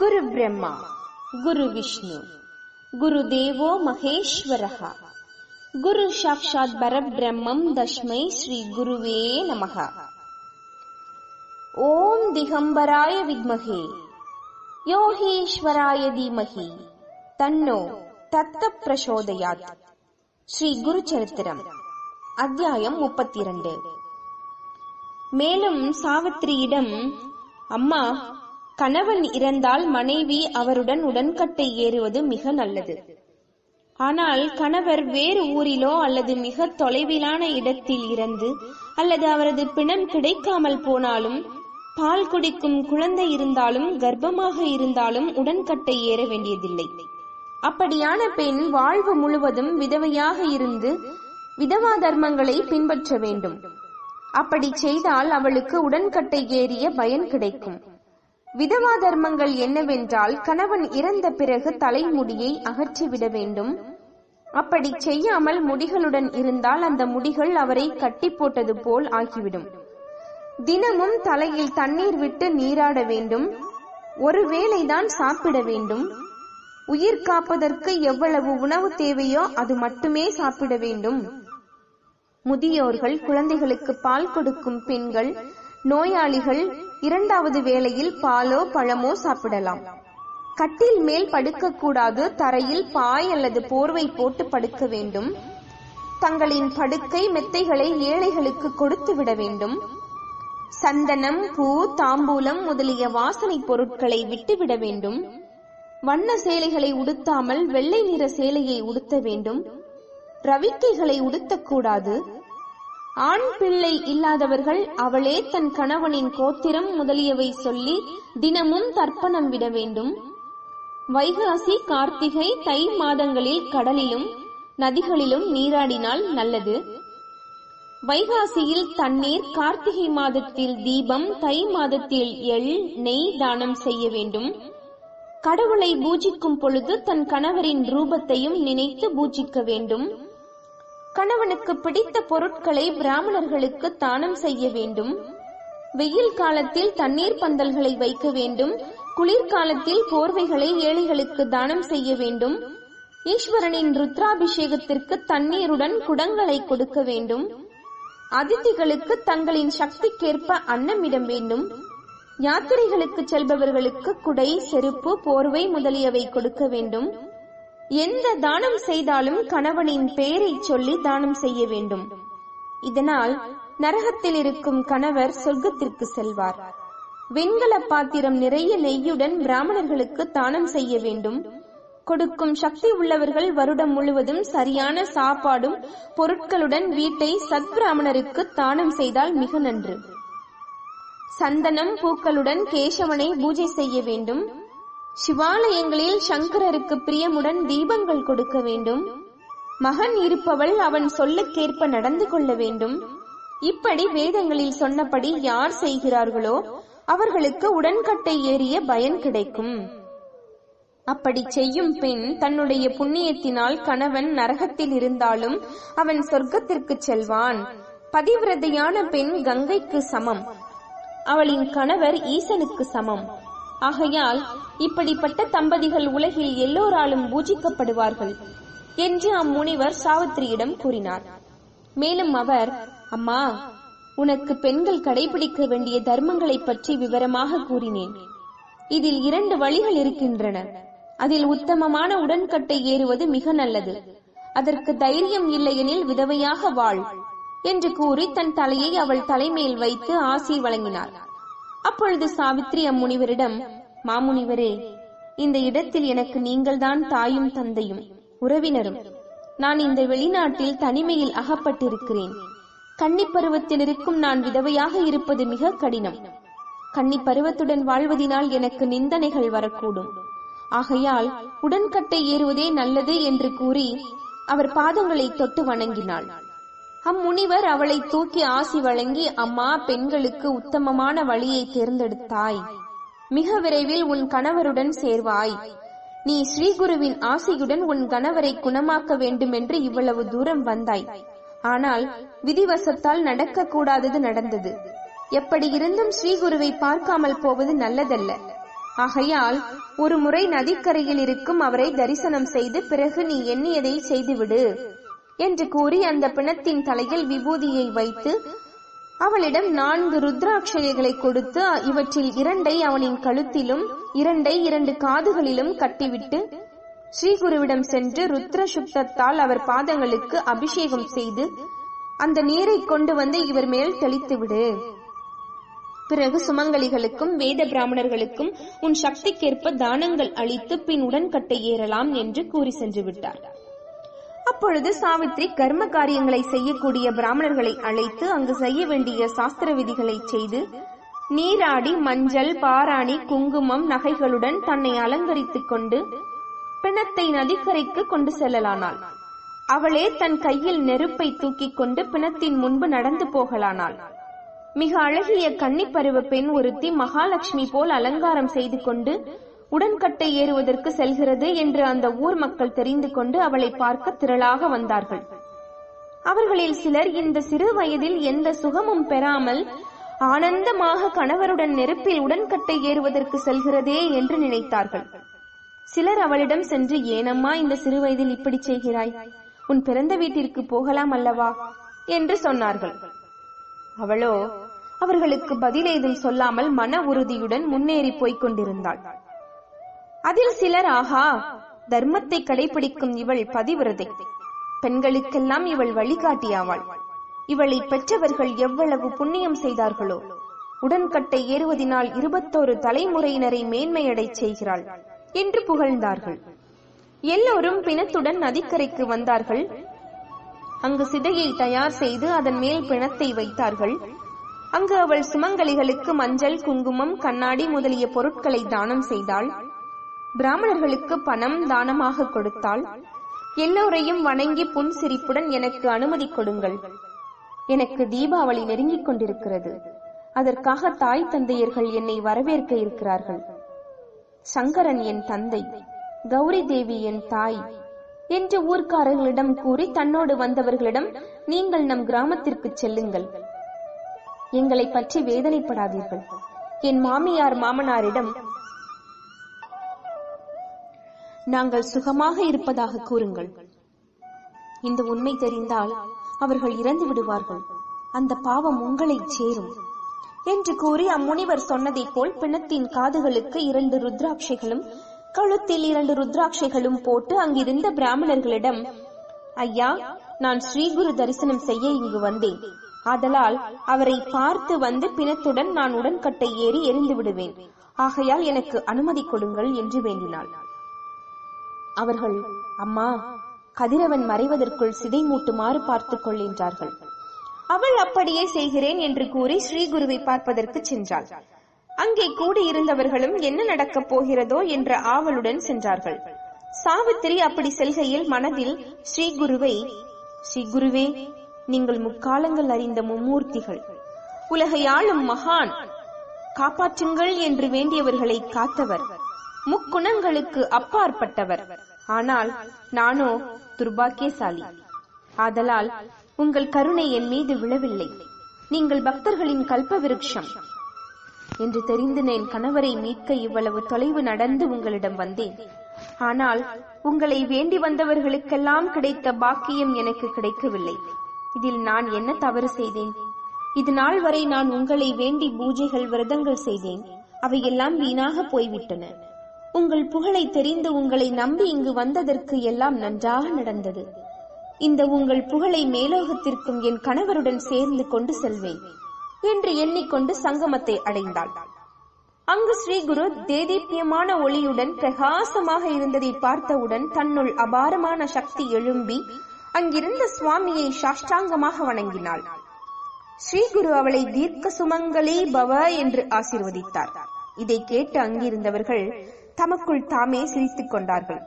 குரு பிரம்மா குரு விஷ்ணு குரு தேவோ மகேஸ்வரः குரு சாக்ஷாத் பரபிரம்மம் தஸ்மை ஸ்ரீ குருவே நமः ஓம் திகம்பராய வித்மகே யோகீஸ்வராய தீமகி தன்னோ தத்த பிரசோதயாத் ஸ்ரீ குரு சரித்திரம் அத்தியாயம் முப்பத்தி இரண்டு மேலும் சாவித்திரியிடம் அம்மா கணவன் இறந்தால் மனைவி அவருடன் உடன்கட்டை ஏறுவது மிக நல்லது. ஆனால் கணவர் வேறு ஊரிலோ அல்லது மிக தொலைவிலான இடத்தில் இறந்து அல்லது அவரது பிணம் கிடைக்காமல் போனாலும் பால் குடிக்கும் குழந்தை இருந்தாலும் கர்ப்பமாக இருந்தாலும் உடன்கட்டை ஏற வேண்டியதில்லை. அப்படியான பெண் வாழ்வு முழுவதும் விதவையாக இருந்து விதவா தர்மங்களை பின்பற்ற வேண்டும். அப்படி செய்தால் அவளுக்கு உடன்கட்டை ஏறிய பயன் கிடைக்கும். விதவா தர்மங்கள் என்னவென்றால் கணவன் இறந்த பிறகு தலைமுடியை அகற்றிவிட வேண்டும். அப்படி செய்யாமல் முடிகளுடன் இருந்தால் அந்த முடிகள் அவரை கட்டி போட்டது போல் ஆகிவிடும். தினமும் தலையில் தண்ணீர் விட்டு நீராட வேண்டும். ஒருவேளைதான் சாப்பிட வேண்டும். உயிர் காப்பதற்கு எவ்வளவு உணவு தேவையோ அது மட்டுமே சாப்பிட வேண்டும். முதியோர்கள் குழந்தைகளுக்கு பால் கொடுக்கும் பெண்கள் நோயாளிகள் இரண்டாவது வேளையில் பாலோ பழமோ சாப்பிடலாம். கட்டில் மேல் படுக்கக்கூடாது தரையில் பாய் அல்லது போர்வை போட்டு படுக்க வேண்டும். தங்களின் படுக்கை மெத்தைகளை ஏழைகளுக்கு கொடுத்து விட வேண்டும். சந்தனம் பூ தாம்பூலம் முதலிய வாசனை பொருட்களை விட்டுவிட வேண்டும். வண்ண சேலைகளை உடுத்தாமல் வெள்ளை நிற சேலையை உடுத்த வேண்டும். ரவிக்கைகளை உடுத்தக்கூடாது ஆண் பிள்ளை இல்லாதவர்கள் அவளே தன் கணவனின் கோத்திரம் முதலியவை சொல்லி தினமும் தர்ப்பணம் விட வேண்டும். வைகாசி கார்த்திகை தை மாதங்களில் கடலிலும் நதிகளிலும் நீராடினால் நல்லது. வைகாசியில் தண்ணீர் கார்த்திகை மாதத்தில் தீபம் தை மாதத்தில் எள் நெய் தானம் செய்ய வேண்டும். கடவுளை பூஜிக்கும் பொழுது தன் கணவரின் ரூபத்தையும் நினைத்து பூஜிக்க வேண்டும். கணவனுக்கு பிடித்த பொருட்களை பிராமணர்களுக்கு தானம் செய்ய வேண்டும். வெயில் காலத்தில் தண்ணீர் பந்தல்களை வைக்க வேண்டும். குளிர்காலத்தில் போர்வைகளை ஏழைகளுக்கு தானம் செய்ய வேண்டும். ஈஸ்வரனின் ருத்ராபிஷேகத்திற்கு தண்ணீருடன் குடங்களை கொடுக்க வேண்டும். அதிதிகளுக்கு தங்களின் சக்திக்கேற்ப அன்னமிடம் வேண்டும். யாத்திரைகளுக்கு செல்பவர்களுக்கு குடை செருப்பு போர்வை முதலியவை கொடுக்க வேண்டும். எந்த தானம் செய்தாலும் கணவனின் பெயரை சொல்லி தானம் செய்ய வேண்டும். இதனால் நரகத்தில் இருக்கும் கணவர் சொர்க்கத்திற்கு செல்வார். வெண்கல பாத்திரம் நிறைய நெய்யுடன் பிராமணர்களுக்கு தானம் செய்ய வேண்டும். கொடுக்கும் சக்தி உள்ளவர்கள் வருடம் முழுவதும் சரியான சாப்பாடும் பொருட்களுடன் வீட்டை சத்பிராமணருக்கு தானம் செய்தால் மிக நன்று. சந்தனம் பூக்களுடன் கேசவனை பூஜை செய்ய வேண்டும். சிவாலயங்களில் சங்கரருக்கு பிரியமுடன் தீபங்கள் கொடுக்க வேண்டும். மகன் இருப்பவள் அவன் சொல்லுக்கேற்ப நடந்து கொள்ள வேண்டும். இப்படி வேதங்களில் சொன்னபடி யார் செய்கிறார்களோ அவர்களுக்கு உடன்கட்டை ஏறிய பயன் கிடைக்கும். அப்படி செய்யும் பெண் தன்னுடைய புண்ணியத்தினால் கணவன் நரகத்தில் இருந்தாலும் அவன் சொர்க்கத்திற்கு செல்வான். பதிவிரதையான பெண் கங்கைக்கு சமம். அவளின் கணவர் ஈசனுக்கு சமம். ஆகையால் இப்படிப்பட்ட தம்பதிகள் உலகில் எல்லோராலும் பூஜிக்கப்படுவார்கள் என்று அம்முனிவர் சாவித்திரியிடம் கூறினார். மேலும் அவர் அம்மா உனக்கு பெண்கள் கடைபிடிக்க வேண்டிய தர்மங்களை பற்றி விவரமாக கூறினேன். இதில் இரண்டு வழிகள் இருக்கின்றன. அதில் உத்தமமான உடன்கட்டை ஏறுவது மிக நல்லது. அதற்கு தைரியம் இல்லையெனில் விதவையாக வாழ் என்று கூறி தன் தலையை அவள் தலைமேல் வைத்து ஆசி வழங்கினார். அப்பொழுது சாவித்ரி அம்முனிவரிடம் மாமுனிவரே இந்த இடத்தில் எனக்கு நீங்கள்தான் தாயும் தந்தையும் உறவினரும். நான் இந்த வெளிநாட்டில் தனிமையில் அகப்பட்டிருக்கிறேன். கன்னி பருவத்தில் இருக்கும் நான் விதவையாக இருப்பது மிக கடினம். கன்னி பருவத்துடன் வாழ்வதினால் எனக்கு நிந்தனைகள் வரக்கூடும். ஆகையால் உடன்கட்டை ஏறுவதே நல்லது என்று கூறி அவர் பாதங்களை தொட்டு வணங்கினாள். அம்முனிவர் அவளை தூக்கி ஆசி வழங்கி அம்மா பெண்களுக்கு உத்தமமான வழியை தேர்ந்தெடுத்தாய். மிக விரைவில் உன் கணவருடன் சேர்வாய். நீ ஸ்ரீகுருவின் ஆசையுடன் உன் கணவரை குணமாக்க வேண்டுமென்று இவ்வளவு தூரம் வந்தாய். ஆனால் விதிவசத்தால் நடக்கக்கூடாதது நடந்தது. எப்படி இருந்தும் ஸ்ரீகுருவை பார்க்காமல் போவது நல்லதல்ல. ஆகையால் ஒரு முறை நதிக்கரையில் இருக்கும் அவரை தரிசனம் செய்து பிறகு நீ எண்ணியதை செய்துவிடு. என்று கூறி அந்த பிணத்தின் தலையில் விபூதியை வைத்து அவளிடம் நான்கு ருத்ராட்சைகளை கொடுத்து இவற்றில் இரண்டை அவனின் கழுத்திலும் இரண்டை இரண்டு காதுகளிலும் கட்டிவிட்டு ஸ்ரீகுருவிடம் சென்று ருத்ர சுத்தத்தால் அவர் பாதங்களுக்கு அபிஷேகம் செய்து அந்த நீரை கொண்டு வந்து இவர் மேல் தெளித்துவிடு பிறகு சுமங்கலிகளுக்கும் வேத பிராமணர்களுக்கும் உன் சக்திக்கேற்ப தானங்கள் அளித்து பின் உடன்கட்டை ஏறலாம் என்று கூறி சென்று விட்டார் அப்பொழுது சாவித்ரி கர்ம காரியங்களை செய்யக்கூடிய பிராமணர்களை அழைத்து அங்கு செய்ய வேண்டிய சாஸ்திர விதிகளை செய்து நீராடி மஞ்சள் பாராணி குங்குமம் நகைகளுடன் தன்னை அலங்கரித்துக் கொண்டு பிணத்தை நதிக்கரைக்கு கொண்டு செல்லலானாள். அவளே தன் கையில் நெருப்பை தூக்கிக் கொண்டு பிணத்தின் முன்பு நடந்து போகலானாள். மிக அழகிய கன்னிப்பருவ பெண் ஒருத்தி மகாலட்சுமி போல் அலங்காரம் செய்து கொண்டு உடன்கட்டை ஏறுவதற்கு செல்கிறது என்று அந்த ஊர் மக்கள் தெரிந்து கொண்டு அவளை பார்க்க திரளாக வந்தார்கள். அவர்களில் சிலர் இந்த சிறு வயதில் எந்த சுகமும் பெறாமல் ஆனந்தமாக கணவருடன் நெருப்பில் உடன்கட்டை ஏறுவதற்கு செல்கிறதே என்று நினைத்தார்கள். சிலர் அவளிடம் சென்று ஏனம்மா இந்த சிறு வயதில் இப்படி செய்கிறாய்? உன் பிறந்த வீட்டிற்கு போகலாம் அல்லவா? என்று சொன்னார்கள். அவளோ அவர்களுக்கு பதில் ஏதும் சொல்லாமல் மன உறுதியுடன் முன்னேறி போய்க் கொண்டிருந்தாள். அதில் சிலர் ஆஹா தர்மத்தை கடைபிடிக்கும் இவள் பதிவிரதை. பெண்களுக்கெல்லாம் இவள் வழிகாட்டியாவாள். இவளை பெற்றவர்கள் எவ்வளவு புண்ணியம் செய்தார்களோ உடன்கட்டை ஏறுவதினால் இருபத்தோரு தலைமுறையினரை மேன்மையடைச் செய்கிறாள் என்று புகழ்ந்தார்கள். எல்லோரும் பிணத்துடன் நதிக்கரைக்கு வந்தார்கள். அங்கு சிதையை தயார் செய்து அதன் மேல் பிணத்தை வைத்தார்கள். அங்கு அவள் சுமங்கலிகளுக்கு மஞ்சள் குங்குமம் கண்ணாடி முதலிய பொருட்களை தானம் செய்தாள். பிராமணர்களுக்கு பணம் தானமாக கொடுத்தால் எல்லோரையும் வணங்கி புன் சிரிப்புடன் எனக்கு அனுமதி கொடுங்கள். எனக்கு தீபாவளி நெருங்கிக் கொண்டிருக்கிறது. அதற்காக தாய் தந்தையர்கள் என்னை வரவேற்க இருக்கிறார்கள். சங்கரன் என் தந்தை கௌரி தேவி என் தாய் என்று ஊர்க்காரர்களிடம் கூறி தன்னோடு வந்தவர்களிடம் நீங்கள் நம் கிராமத்திற்கு செல்லுங்கள். எங்களை பற்றி வேதனைப்படாதீர்கள். என் மாமியார் மாமனாரிடம் நாங்கள் சுகமாக இருப்பதாக கூறுங்கள். இந்த உண்மை தெரிந்தால் அவர்கள் இறந்து விடுவார்கள். அந்த பாவம் உங்களை சேரும். என்று கூறி அம்முனிவர் சொன்னதைப் போல் பிணத்தின் காதுகளுக்கு இரண்டு ருத்ராட்சைகளும் கழுத்தில் இரண்டு ருத்ராட்சைகளும் போட்டு அங்கிருந்த பிராமணர்களிடம் ஐயா நான் ஸ்ரீகுரு தரிசனம் செய்ய இங்கு வந்தேன். ஆதலால் அவரை பார்த்து வந்து பிணத்துடன் நான் உடன்கட்டை ஏறி எரிந்து விடுவேன் ஆகையால் எனக்கு அனுமதி கொடுங்கள் என்று வேண்டினாள். அவர்கள் அம்மா கதிரவன் மறைவதற்குள் சிதை மூட்டுமாறு பார்த்துக் கொள்கின்றார்கள். அவள் அப்படியே செய்கிறேன் என்று கூறி ஸ்ரீகுருவை பார்ப்பதற்கு சென்றாள். அங்கே கூடியிருந்தவர்களும் என்ன நடக்கப் போகிறதோ என்ற ஆவலுடன் சென்றார்கள். சாவித்திரி அப்படி செல்கையில் மனதில் ஸ்ரீகுருவை ஸ்ரீகுருவே நீங்கள் முக்காலங்கள் அறிந்த மும்மூர்த்திகள். உலகையாளும் மகான். காப்பாற்றுங்கள் என்று வேண்டியவர்களை காத்தவர். முக்குணங்களுக்கு அப்பாற்பட்டவர். ஆனால் நானோ துர்பாக்கியசாலி. ஆதலால் உங்கள் கருணை என் மீது விழவில்லை. நீங்கள் பக்தர்களின் கல்ப விருட்சம் என்று தெரிந்து என் கணவரை மீட்க இவ்வளவு தொலைவு நடந்து உங்களிடம் வந்தேன். ஆனால் உங்களை வேண்டி வந்தவர்களுக்கெல்லாம் கிடைத்த பாக்கியம் எனக்கு கிடைக்கவில்லை. இதில் நான் என்ன தவறு செய்தேன்? இது நாள் வரை நான் உங்களை வேண்டி பூஜைகள் விரதங்கள் செய்தேன். அவையெல்லாம் வீணாக போய்விட்டன. உங்கள் புகழை தெரிந்து உங்களை நம்பி இங்கு வந்ததற்கு எல்லாம் நன்றாக நடந்தது. இந்த உங்கள் புகழை மேலோகத்திற்கும் என் கணவருடன் சேர்ந்து கொண்டு செல்வேன் என்று எண்ணிக்கொண்டு சங்கமத்தை அடைந்தாள். அங்கு ஸ்ரீகுரு தேதீப்யமான ஒளியுடன் பிரகாசமாக இருந்ததை பார்த்தவுடன் தன்னுள் அபாரமான சக்தி எழும்பி அங்கிருந்த சுவாமியை சாஷ்டாங்கமாக வணங்கினாள். ஸ்ரீகுரு அவளை தீர்க்க சுமங்கலி பவ என்று ஆசிர்வதித்தார். இதை கேட்டு அங்கிருந்தவர்கள் தமக்குள் தாமே சிரித்துக் கொண்டார்கள்.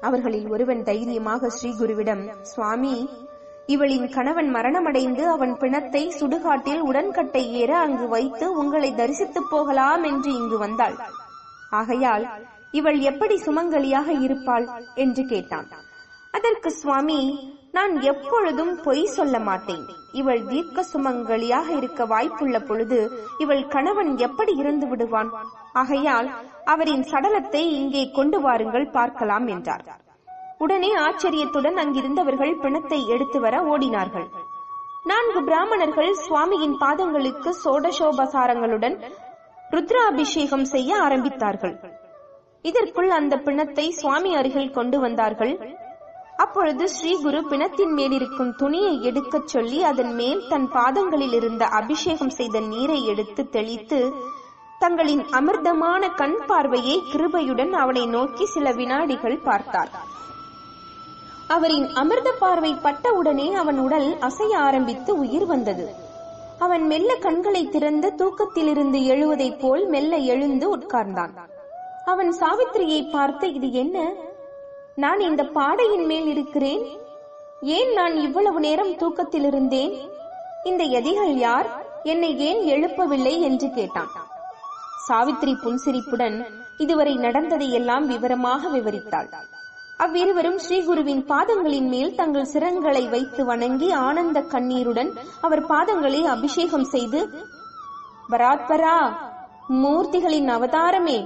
அவர்களில் ஒருவன் தைரியமாக ஸ்ரீகுருவிடம் சுவாமி இவளின் கணவன் மரணமடைந்து அவன் பிணத்தை சுடுகாட்டில் உடன்கட்டை ஏற அங்கு வைத்து உங்களை தரிசித்துப் போகலாம் என்று இங்கு வந்தாள். ஆகையால் இவள் எப்படி சுமங்கலியாக இருப்பாள்? என்று கேட்டான். அதற்கு சுவாமி நான் எப்பொழுதும் பொய் சொல்ல மாட்டேன். இவள் தீர்க்க சுமங்கலியாக இருக்க வாய்ப்புள்ள பொழுது இவள் கணவன் எப்படி இருந்து விடுவான்? ஆகையால் அவரின் சடலத்தை இங்கே கொண்டு வாருங்கள் பார்க்கலாம் என்றார். உடனே ஆச்சரியத்துடன் அங்கிருந்தவர்கள் பிணத்தை எடுத்து வர ஓடினார்கள். நான்கு பிராமணர்கள் சுவாமியின் பாதங்களுக்கு சோடசோபசாரங்களுடன் ருத்ராபிஷேகம் செய்ய ஆரம்பித்தார்கள். இதற்குள் அந்த பிணத்தை சுவாமி அருகில் கொண்டு வந்தார்கள். அப்பொழுது ஸ்ரீகுரு பிணத்தின் மேல் இருக்கும் துணியை எடுக்கச் சொல்லி அதன் மேல் தன் பாதங்களில் இருந்த அபிஷேகம் செய்த நீரை எடுத்து தெளித்து தங்களின் அமிர்தமான கண் பார்வையை கிருபையுடன் அவனை நோக்கி சில வினாடிகள் பார்த்தார். அவரின் அமிர்த பார்வை பட்டவுடனே அவன் உடல் அசைய ஆரம்பித்து உயிர் வந்தது. அவன் மெல்ல கண்களை திறந்து தூக்கத்திலிருந்து எழுவதைப் போல் மெல்ல எழுந்து உட்கார்ந்தான். அவன் சாவித்திரியை பார்த்து இது என்ன? நான் இந்த பாடையின் மேல் இருக்கிறேன். ஏன் நான் இவ்வளவு நேரம் தூக்கத்தில் இருந்தேன் இந்த எதிகள் யார்? என்னை ஏன் எழுப்பவில்லை என்று கேட்டான். சாவித்திரி புன்சிரிப்புடன் இதுவரை நடந்ததை எல்லாம் விவரமாக விவரித்தாள். அவ்விருவரும் ஸ்ரீகுருவின் பாதங்களின் மேல் தங்கள் சிரங்களை வைத்து வணங்கி ஆனந்த கண்ணீருடன் அவர் பாதங்களை அபிஷேகம் செய்து பராத்பரா மூர்த்திகளின் அவதாரமே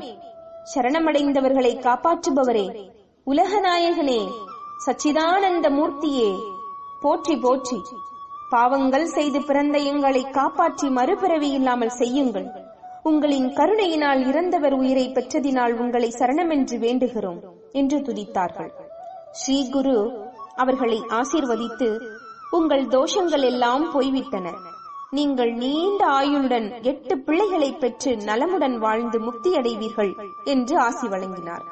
சரணமடைந்தவர்களை காப்பாற்றுபவரே உலகநாயகனே சச்சிதானந்த மூர்த்தியே போற்றி போற்றி. பாவங்கள் செய்து பிறந்த எங்களை காப்பாற்றி மறுபிறவி இல்லாமல் செய்யுங்கள். உங்களின் கருணையினால் இறந்தவர் உயிரை பெற்றதினால் உங்களை சரணமென்று வேண்டுகிறோம் என்று துதித்தார்கள். ஸ்ரீ குரு அவர்களை ஆசீர்வதித்து உங்கள் தோஷங்கள் எல்லாம் போய்விட்டன. நீங்கள் நீண்ட ஆயுளுடன் எட்டு பிள்ளைகளை பெற்று நலமுடன் வாழ்ந்து முக்தியடைவீர்கள் என்று ஆசி வழங்கினார்.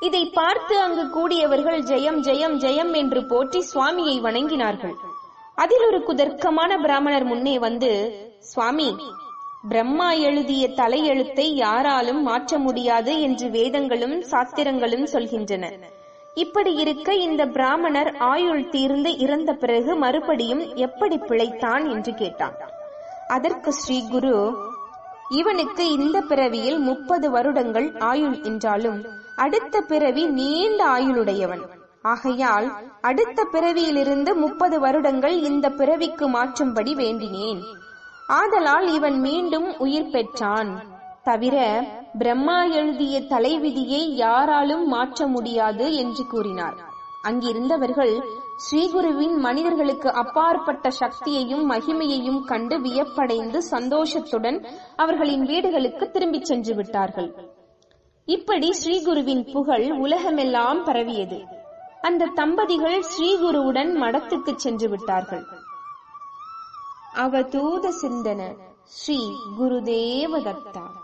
இதை பார்த்து அங்கு கூடியவர்கள் ஜெயம் ஜெயம் ஜெயம் என்று போற்றி சுவாமியை வணங்கினார்கள். அதில் ஒரு குதர்க்கமான பிராமணர் முன்னே வந்து சுவாமி பிரம்மா எழுதிய தலையெழுத்தை யாராலும் மாற்ற முடியாது என்று வேதங்களும் சாத்திரங்களும் சொல்கின்றன. இப்படி இருக்க இந்த பிராமணர் ஆயுள் தீர்ந்து இறந்த பிறகு மறுபடியும் எப்படி பிழைத்தான்? என்று கேட்டான். அதற்கு ஸ்ரீ குரு இவனுக்கு இந்த பிறவியில் முப்பது வருடங்கள் ஆயுள் என்றாலும் அடுத்த பிறவி நீண்ட ஆயுளுடையவன். ஆகையால் அடுத்த பிறவியிலிருந்து முப்பது வருடங்கள் இந்த பிறவிக்கு மாற்றும்படி வேண்டினேன். ஆதலால் இவன் மீண்டும் உயிர் பெற்றான். தவிர பிரம்மா எழுதிய தலைவிதியை யாராலும் மாற்ற முடியாது என்று கூறினார். அங்கிருந்தவர்கள் ஸ்ரீகுருவின் மனிதர்களுக்கு அப்பாற்பட்ட சக்தியையும் மகிமையையும் கண்டு வியப்படைந்து சந்தோஷத்துடன் அவர்களின் வீடுகளுக்கு திரும்பிச் சென்று விட்டார்கள். இப்படி ஸ்ரீகுருவின் புகழ் உலகமெல்லாம் பரவியது. அந்த தம்பதிகள் ஸ்ரீகுருவுடன் மடத்துக்கு சென்று விட்டார்கள். அவதூத சிந்தன ஸ்ரீ குருதேவதத்தா தத்தா.